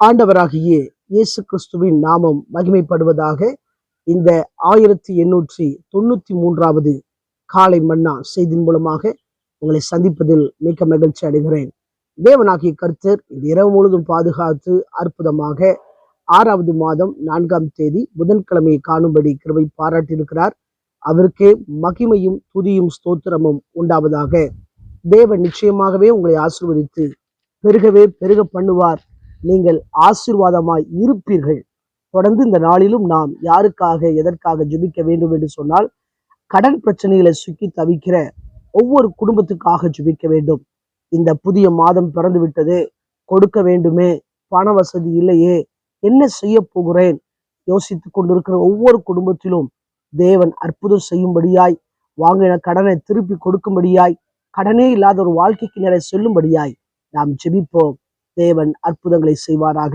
ஆண்டவராகிய இயேசு கிறிஸ்துவின் நாமம் மகிமைப்படுவதாக இந்த ஆயிரத்தி எண்ணூற்றி தொண்ணூத்தி மூன்றாவது காலை மன்னா செய்தியின் மூலமாக உங்களை சந்திப்பதில் மிக்க மகிழ்ச்சி அடைகிறேன். தேவனாகிய கர்த்தர் இந்த இரவு முழுதும் பாதுகாத்து அற்புதமாக ஆறாவது மாதம் நான்காம் தேதி புதன்கிழமையை காணும்படி கிருவை பாராட்டியிருக்கிறார். அவருக்கே மகிமையும் துதியும் ஸ்தோத்திரமும் உண்டாவதாக தேவன் நிச்சயமாகவே உங்களை ஆசீர்வதித்து பெருகவே பெருக பண்ணுவார். நீங்கள் ஆசீர்வாதமாய் இருப்பீர்கள். தொடர்ந்து இந்த நாளிலும் நாம் யாருக்காக எதற்காக ஜெபிக்க வேண்டும் என்று சொன்னால் கடன் பிரச்சனைகளை சுக்கி தவிக்கிற ஒவ்வொரு குடும்பத்துக்காக ஜெபிக்க வேண்டும். இந்த புதிய மாதம் பிறந்து விட்டது கொடுக்க வேண்டுமே பண வசதி இல்லையே என்ன செய்ய போகிறேன்? யோசித்து கொண்டிருக்கிற ஒவ்வொரு குடும்பத்திலும் தேவன் அற்புதம் செய்யும்படியாய் வாங்கின கடனை திருப்பி கொடுக்கும்படியாய் கடனே இல்லாத ஒரு வாழ்க்கைக்கு நிறைய செல்லும்படியாய் நாம் ஜெபிப்போம். தேவன் அற்புதங்களை செய்வாராக.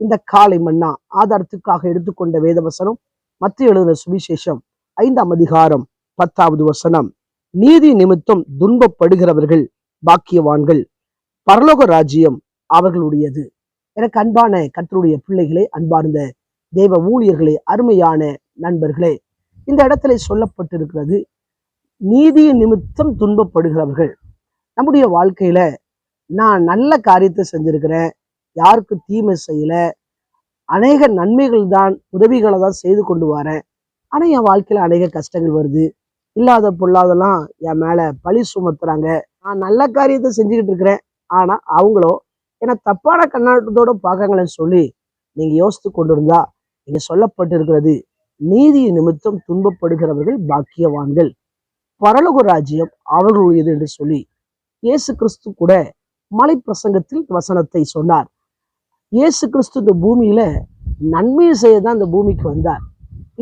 இந்த காலை மன்னா ஆதாரத்துக்காக எடுத்துக்கொண்ட வேதவசனம் மத்திய எழுதின சுவிசேஷம் ஐந்தாம் அதிகாரம் பத்தாவது வசனம். நீதி நிமித்தம் துன்பப்படுகிறவர்கள் பாக்கியவான்கள். பரலோக ராஜ்யம் அவர்களுடையது. எனக்கு அன்பான கத்தருடைய பிள்ளைகளே அன்பார்ந்த தேவ ஊழியர்களே அருமையான நண்பர்களே இந்த இடத்துல சொல்லப்பட்டிருக்கிறது நீதி நிமித்தம் துன்பப்படுகிறவர்கள். நம்முடைய வாழ்க்கையில நான் நல்ல காரியத்தை செஞ்சிருக்கிறேன். யாருக்கு தீமை செய்யல. அநேக நன்மைகள் தான் உதவிகளை தான் செய்து கொண்டு வரேன். ஆனால் என் வாழ்க்கையில் அநேக கஷ்டங்கள் வருது. இல்லாத பொல்லாதெல்லாம் என் மேலே பழி சுமத்துறாங்க. நான் நல்ல காரியத்தை செஞ்சுக்கிட்டு இருக்கிறேன். ஆனால் அவங்களோ என்னை தப்பான கண்ணாட்டத்தோட பார்க்கங்களேன்னு சொல்லி நீங்கள் யோசித்து கொண்டிருந்தா இங்கே சொல்லப்பட்டிருக்கிறது நீதி நிமித்தம் துன்பப்படுகிறவர்கள் பாக்கியவான்கள். பரலோக ராஜ்யம் அவர்களுடையது என்று சொல்லி இயேசு கிறிஸ்து கூட மலை பிரசங்கத்தில் வசனத்தை சொன்னார். இயேசு கிறிஸ்து இந்த பூமியில நன்மையை செய்ய தான் இந்த பூமிக்கு வந்தார்.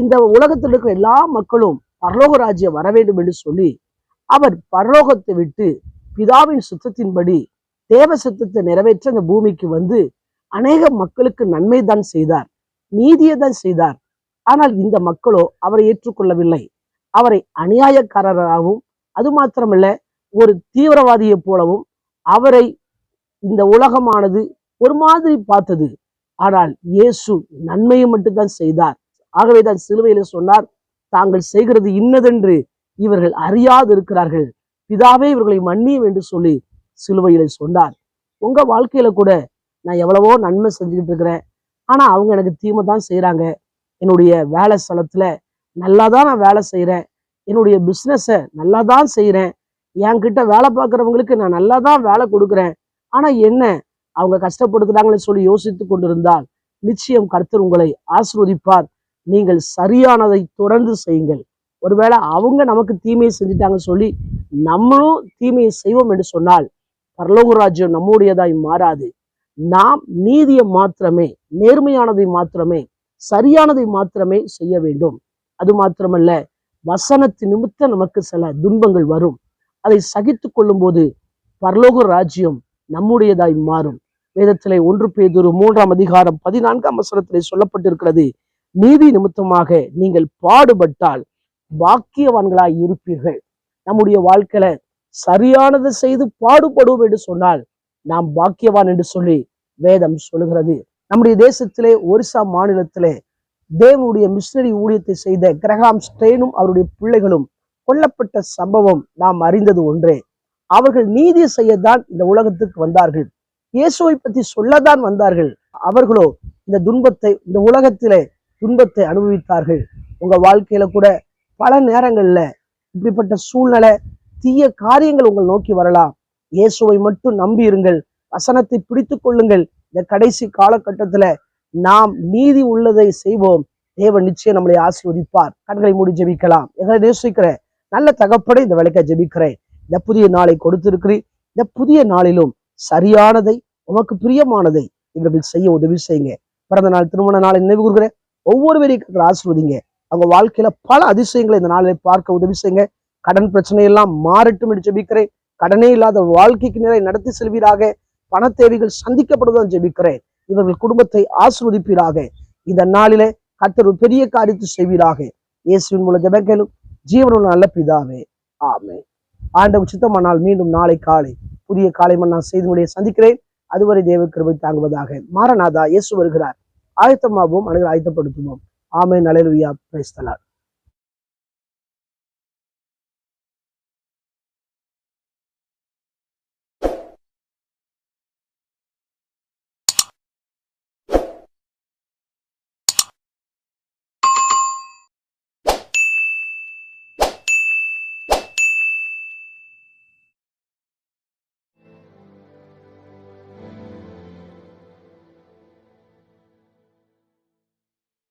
இந்த உலகத்தில் இருக்கிற எல்லா மக்களும் பரலோக ராஜ்யம் வர வேண்டும் என்று சொல்லி அவர் பரலோகத்தை விட்டு பிதாவின் சுத்தத்தின்படி தேவ சுத்தத்தை நிறைவேற்ற இந்த பூமிக்கு வந்து அநேக மக்களுக்கு நன்மை தான் செய்தார் நீதியை தான் செய்தார். ஆனால் இந்த மக்களோ அவரை ஏற்றுக்கொள்ளவில்லை. அவரை அநியாயக்காரராகவும் அது மாத்திரமல்ல ஒரு தீவிரவாதியை போலவும் அவரை இந்த உலகமானது ஒரு மாதிரி பார்த்தது. ஆனால் இயேசு நன்மையை மட்டும்தான் செய்தார். ஆகவே தான் சிலுவையில சொன்னார் தாங்கள் செய்கிறது இன்னதென்று இவர்கள் அறியாது இருக்கிறார்கள் பிதாவே இவர்களை மன்னியும் என்று சொல்லி சிலுவையில சொன்னார். உங்க வாழ்க்கையில கூட நான் எவ்வளவோ நன்மை செஞ்சுக்கிட்டு இருக்கிறேன். ஆனா அவங்க எனக்கு தீமை தான் செய்யறாங்க என்னுடைய வேலை ஸ்தலத்துல நல்லா தான் நான் வேலை செய்யறேன் என்னுடைய பிஸ்னஸை நல்லா தான் செய்யறேன் என்கிட்ட வேலை பார்க்குறவங்களுக்கு நான் நல்லா தான் வேலை கொடுக்குறேன். ஆனா என்ன? அவங்க கஷ்டப்படுத்துறாங்களே சொல்லி யோசித்து கொண்டிருந்தால் நிச்சயம் கர்த்தர் உங்களை ஆசிர்வதிப்பார். நீங்கள் சரியானதை தொடர்ந்து செய்யுங்கள். ஒருவேளை அவங்க நமக்கு தீமையை செஞ்சுட்டாங்கன்னு சொல்லி நம்மளும் தீமையை செய்வோம் என்று சொன்னால் பரலோக ராஜ்யம் நம்முடையதாய் மாறாது. நாம் நீதியை மாத்திரமே நேர்மையானதை மாத்திரமே சரியானதை மாத்திரமே செய்ய வேண்டும். அது மாத்திரமல்ல வசனத்து நிமித்தம் நமக்கு சில துன்பங்கள் வரும். அதை சகித்து கொள்ளும்போது பரலோக ராஜ்யம் நம்முடையதாய் மாறும். வேதத்திலே ஒன்று பேதொரு மூன்றாம் அதிகாரம் பதினான்காம் வசனத்திலே சொல்லப்பட்டிருக்கிறது நீதி நிமித்தமாக நீங்கள் பாடுபட்டால் பாக்கியவான்களாய் இருப்பீர்கள். நம்முடைய வாழ்க்கையில சரியானதை செய்து பாடுபடுவோம் என்று சொன்னால் நாம் பாக்கியவான் என்று சொல்லி வேதம் சொல்லுகிறது. நம்முடைய தேசத்திலே ஒரிசா மாநிலத்திலே தேவனுடைய மிஷினரி ஊழியத்தை செய்த கிரகாம் ஸ்டெயினும் அவருடைய பிள்ளைகளும் கொல்லப்பட்ட சம்பவம் நாம் அறிந்தது ஒன்றே. அவர்கள் நீதி செய்யத்தான் இந்த உலகத்துக்கு வந்தார்கள். இயேசுவை பற்றி சொல்லத்தான் வந்தார்கள். அவர்களோ இந்த துன்பத்தை இந்த உலகத்திலே துன்பத்தை அனுபவித்தார்கள். உங்க வாழ்க்கையில கூட பல நேரங்கள்ல இப்படிப்பட்ட சூழ்நிலை தீய காரியங்கள் உங்கள் நோக்கி வரலாம். இயேசுவை மட்டும் நம்பி இருங்கள். வசனத்தை பிடித்து கொள்ளுங்கள். இந்த கடைசி காலகட்டத்துல நாம் நீதி உள்ளதை செய்வோம். தேவன் நிச்சயம் நம்மளை ஆசீர்வதிப்பார். கண்களை மூடி ஜெபிக்கலாம். எங்களை நேசிக்கிற நல்ல தகப்படை இந்த வேலைக்க ஜெபிக்கிறேன். இந்த புதிய நாளை கொடுத்திருக்கிறேன் இந்த புதிய நாளிலும் சரியானதை உமக்கு பிரியமானதை இவர்கள் செய்ய உதவி செய்யுங்க. பிறந்த நாள் திருமண நாளை நினைவு கூறுகிற ஒவ்வொருவரையும் ஆசிர்வதிங்க. அவங்க வாழ்க்கையில பல அதிசயங்களை இந்த நாளில் பார்க்க உதவி செய்யுங்க. கடன் பிரச்சனை எல்லாம் மாறட்டும் என்று ஜெபிக்கிறேன். கடனே இல்லாத வாழ்க்கைக்கு நிலை நடத்தி செல்வீராக. பண தேவைகள் சந்திக்கப்படுவதும் ஜெபிக்கிறேன். இவர்கள் குடும்பத்தை ஆசிர்வதிப்பீராக. இந்த நாளிலே கத்தர் ஒரு பெரிய காரியத்தை செய்வீராக. இயேசுவின் மூலம் ஜெபக்கலும் ஜீவனும் நல்ல பிதாவே. ஆமே ஆண்டவர் சித்தமானால் மீண்டும் நாளை காலை புதிய காலை மன்னா செய்து முடிய சந்திக்கிறேன். அதுவரை தேவ கிருபை தாங்குவதாக மாரநாதா இயேசு வருகிறார். ஆயத்தமாகவும் அனைவரும் ஆயத்தப்படுத்துவோம். ஆமே நலைலுயா பிரேஸ்தலார்